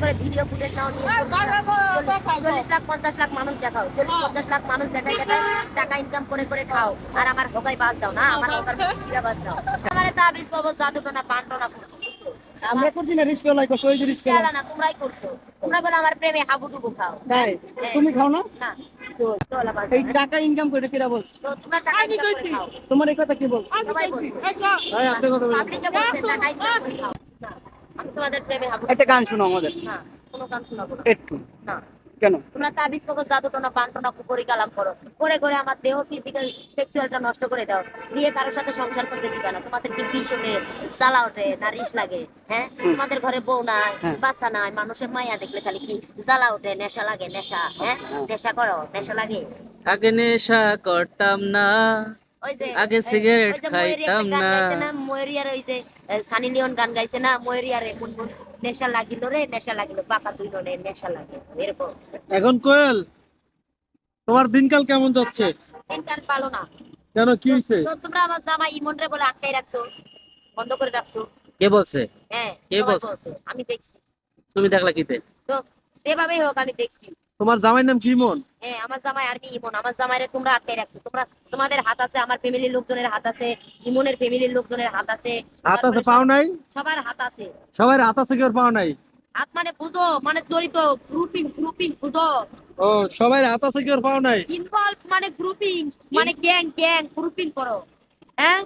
করে video footage নাও নিয়ে চল্লিশ- চল্লিশ লাখ পঞ্চাশ লাখ মানুষ দেখাও চল্লিশ পঞ্চাশ লাখ মানুষ দেখাই দেখাই টাকা ইনকাম করে করে খাও। আর আমার হোকাই বাস দাও না আমার হোকার ফিরা বাস দাও। আমার তাবিজ কবজ জাদু না পান্টো না আমরা করছি না রিস্ক লাই করছ ওই যে রিস্ক খেলা না তোমরাই করছ। তোমরা বলে আমার প্রেমে হাবুডুবু খাও। তাই? তুমি খাও না? না। এই টাকা ইনকাম করে কিরা বলছ? তো তোমরা টাকা ইনকাম করে খাও। তোমার এই কথা কি বলছ? সবাই বলছে। ভাই আপনি কথা বলেন। পাবলিকে বলছে টাকা ইনকাম করে খাও। তোমাদের প্রেমে হাবুডুবু। একটা গান শোনো আমাদের। না কোনো গান শোনাবো না। একটু। না। কেন? তোমরা তাবিজ কবজ জাদু টোনা পান টোনা কুকুরি কালাম করো। করে করে আমার দেহ ফিজিক্যাল সেক্সুয়ালটা নষ্ট করে দাও। দিয়ে কারোর সাথে সংসার করতে দিবে না। তোমাদের কি বিষ ওঠে জ্বালা ওঠে না রিস লাগে হ্যাঁ? তোমাদের ঘরে বউ নাই হ্যাঁ। বাচ্চা নাই মানুষের মায়া দেখলে খালি কি জ্বালা ওঠে নেশা লাগে নেশা হ্যাঁ? হ্যাঁ। নেশা করো নেশা লাগে। আগে নেশা করতাম না আগে সিগারেট খাইতাম না। ময়ূরিয়ার ওই যে সানি লিওন গান গাইছে না ময়ূরিয়ারে মুনমুন নেশা লাগিল রে নেশা লাগিল বাঁকা দুই রে নেশা লাগে এরকম। এখন কোয়েল তোমার দিনকাল কেমন যাচ্ছে? দিন কান পালো না। কেন কি হয়েছে তো তোমরা আমার জামা ইমন রে বলে আটকাই রাখছো বন্ধ করে রাখছো। কে বলছে? হ্যাঁ কে বলছে? আমি দেখছি। তুমি দেখলা কিতে? তো যেভাবেই হোক আমি দেখছি। তোমার জামাইয়ের নাম কি মন হ্যাঁ আমার জামাই আর কি ইমন। আমার জামাইরে তোমরা আটকে রাখছো। তোমরা তোমাদের হাত আছে আমার ফ্যামিলির লোকজনের হাত আছে ইমনের ফ্যামিলির লোকজনের হাত আছে। হাত আছে পাও নাই? সবার হাত আছে। সবার হাত আছে কেউ পাও নাই? হাত মানে বুঝো মানে জড়িত গ্রুপিং গ্রুপিং বুঝো। ও সবাই হাত আছে কেউ পাও নাই? ইনভলভ মানে গ্রুপিং মানে গ্যাং গ্যাং গ্রুপিং করো। হ্যাঁ?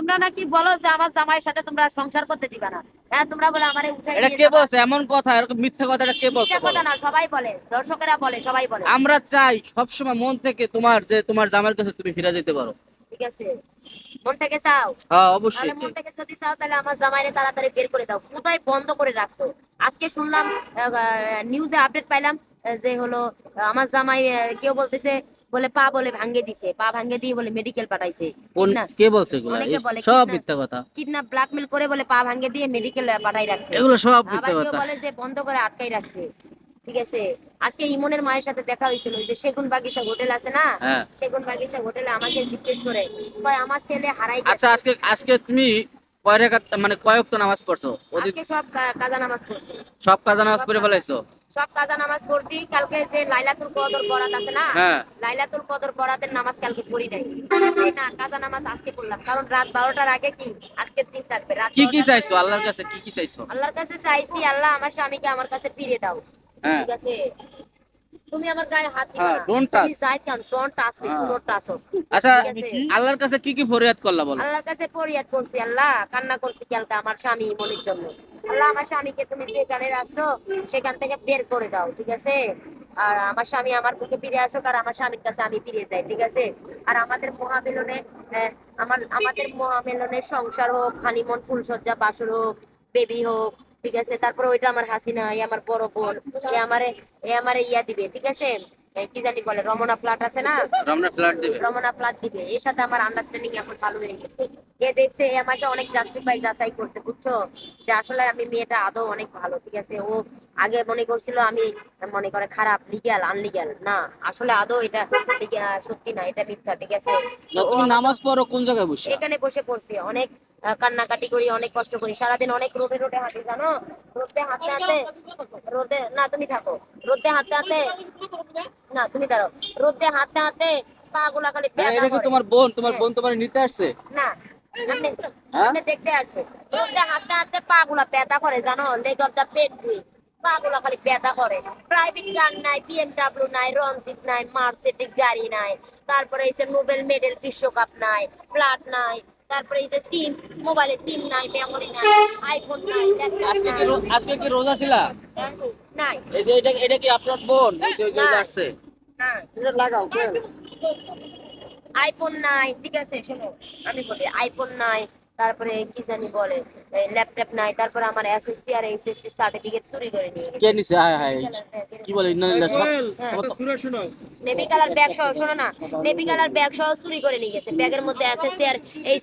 তোমরা নাকি বলো যে আমার জামাইয়ের সাথে তোমরা সংসার করতে দিবা না? হ্যাঁ তোমরা বলে আমারে উঠাই এটা কে বলছে? এমন কথা এরকম মিথ্যা কথা এটা কে বলছে মিথ্যা কথা না সবাই বলে দর্শকেরা বলে সবাই বলে। আমরা চাই সবসময় মন থেকে তোমার যে তোমার জামাইয়ের কাছে তুমি ফিরে যেতে পারো। ঠিক আছে? মন থেকে চাও? হ্যাঁ অবশ্যই তাহলে মন থেকে যদি চাও তাহলে আমার জামাইরে তাড়াতাড়ি বের করে দাও। কোথায় বন্ধ করে রাখছো? আজকে শুনলাম নিউজে আপডেট পাইলাম যে হলো আমার জামাই কেউ বলতেছে বলে পা বলে ভাঙ্গে দিছে পা ভাঙ্গে দিয়ে বলে মেডিকেল পাঠাইছে। কে বলছে এগুলো? সব মিথ্যা কথা। কিডন্যাপ ব্ল্যাকমেল করে বলে পা ভাঙ্গে দিয়ে মেডিকেল পাঠাই রাখছে। এগুলো সব মিথ্যা কথা। বলে যে বন্ধ করে আটকাই রাখছে। ঠিক আছে? আজকে ইমনের মায়ের সাথে দেখা হয়েছিল ওই যে সেগুন বাগিচা হোটেল আছে না? হ্যাঁ। সেগুন বাগিচা হোটেলে আমাকে জিজ্ঞেস করে কয় আমার ছেলে হারাই আচ্ছা আজকে আজকে তুমি কয় মানে কয়েক তো নামাজ পড়ছো? আজকে সব কাজা নামাজ পড়ছো। সব কাজা নামাজ পড়ে ফেলাইছো? সব কাজা নামাজ পড়ছি। কালকে যে লাইলাতুল কদর বরাত আছে না হ্যাঁ। লাইলাতুল কদর বরাতের নামাজ কালকে পড়ি নাই। না কাজা নামাজ আজকে পড়লাম। কারণ রাত বারোটার আগে কি আজকের দিন থাকবে। রাত কি কি চাইছো? আল্লাহর কাছে কি কি চাইছো? আল্লাহর কাছে চাইছি আল্লাহ আমার স্বামীকে আমার কাছে ফিরে দাও। হ্যাঁ। ঠিক আছে? তুমি আমার গায়ে হাত দিও হ্যাঁ, না. তুমি যাই কেন don't touch me. Don't touch আচ্ছা আল্লাহর কাছে কি কি ফরিয়াদ করলা বলো? আল্লাহর কাছে ফরিয়াদ করছি আল্লাহ কান্না করছি কালকে আমার স্বামী মনির জন্য। আল্লাহ আমার স্বামীকে তুমি যেখানে রাখছো সেখান থেকে বের করে দাও ঠিক আছে? আর আমার স্বামী আমার বুকে ফিরে আসুক আর আমার স্বামীর কাছে আমি ফিরে যাই ঠিক আছে? আর আমাদের মহামিলনে আমার আমাদের মহামিলনে সংসার হোক খানিমন ফুলসজ্জা বাসর হোক বেবি হোক ঠিক আছে? তারপর ওইটা আমার হাসিনা এই আমার বড় বোন এ আমারে এ আমারে ইয়া দিবে ঠিক আছে? কি জানি বলে রমনা ফ্ল্যাট আছে না? রমনা ফ্ল্যাট দিবে। রমনা ফ্ল্যাট দিবে। এর সাথে আমার আন্ডারস্ট্যান্ডিং এখন ভালো হয়ে গেছে। এ দেখছে এ আমাকে অনেক জাস্টিফাই যাচাই করছে বুঝছ? যে আসলে আমি মেয়েটা আদৌ অনেক ভালো ঠিক আছে? ও আগে মনে করছিল আমি মনে করে খারাপ লিগ্যাল আনলিগ্যাল না। আসলে আদৌ এটা সত্যি না এটা মিথ্যা ঠিক আছে? ও নামাজ পড়ো কোন জায়গায় বসে? এখানে বসে পড়ছি অনেক কান্নাকাটি করি অনেক কষ্ট করি। সারাদিন অনেক রোদে রোদে হাঁটি জানো? রোদে হাঁটতে হাঁটতে রোদে না তুমি থাকো। রোদে হাঁটতে হাঁটতে না তুমি দাঁড়াও। রোদে হাঁটতে হাঁটতে পা গুলা খালি। তোমার বোন? তোমার হ্যাঁ। বোন তোমার নিতে আসছে? না আপনি হ্যাঁ? দেখতে আসছে। রোদে হাঁটতে হাঁটতে পা গুলা ব্যথা করে জানো? লেগ অফ দ্য পেট দুই। পা গুলা খালি ব্যথা করে। প্রাইভেট গান নাই বিএমডাব্লিউ নাই রনজিত নাই মার্সিডিজ গাড়ি নাই। তারপরে এই নোবেল মেডেল বিশ্বকাপ নাই প্লাট নাই। তারপরে এই যে সিম মোবাইলে সিম নাই মেমোরি নাই আইফোন নাই আজকে কি আজকে কি রোজা ছিলা? নাই। এই যে এটা এটা কি আপনার বোন এই যে- যে- এই যে না। আসছে। না এটা লাগাও আইফোন নাই ঠিক আছে শোনো আমি বলি আইফোন নাই তারপরে কি জানি বলে ল্যাপটপ নাই তারপরে আমার এসএসসি আর এইচএসসি সার্টিফিকেট চুরি করে নিয়ে গেছে। কে নিছে? হায় হায় কি বলে নেভি কালার ব্যাগ সহ শোনো না নেভি কালার ব্যাগ সহ চুরি করে নিয়ে গেছে। ব্যাগের মধ্যে এসএসসি আর এই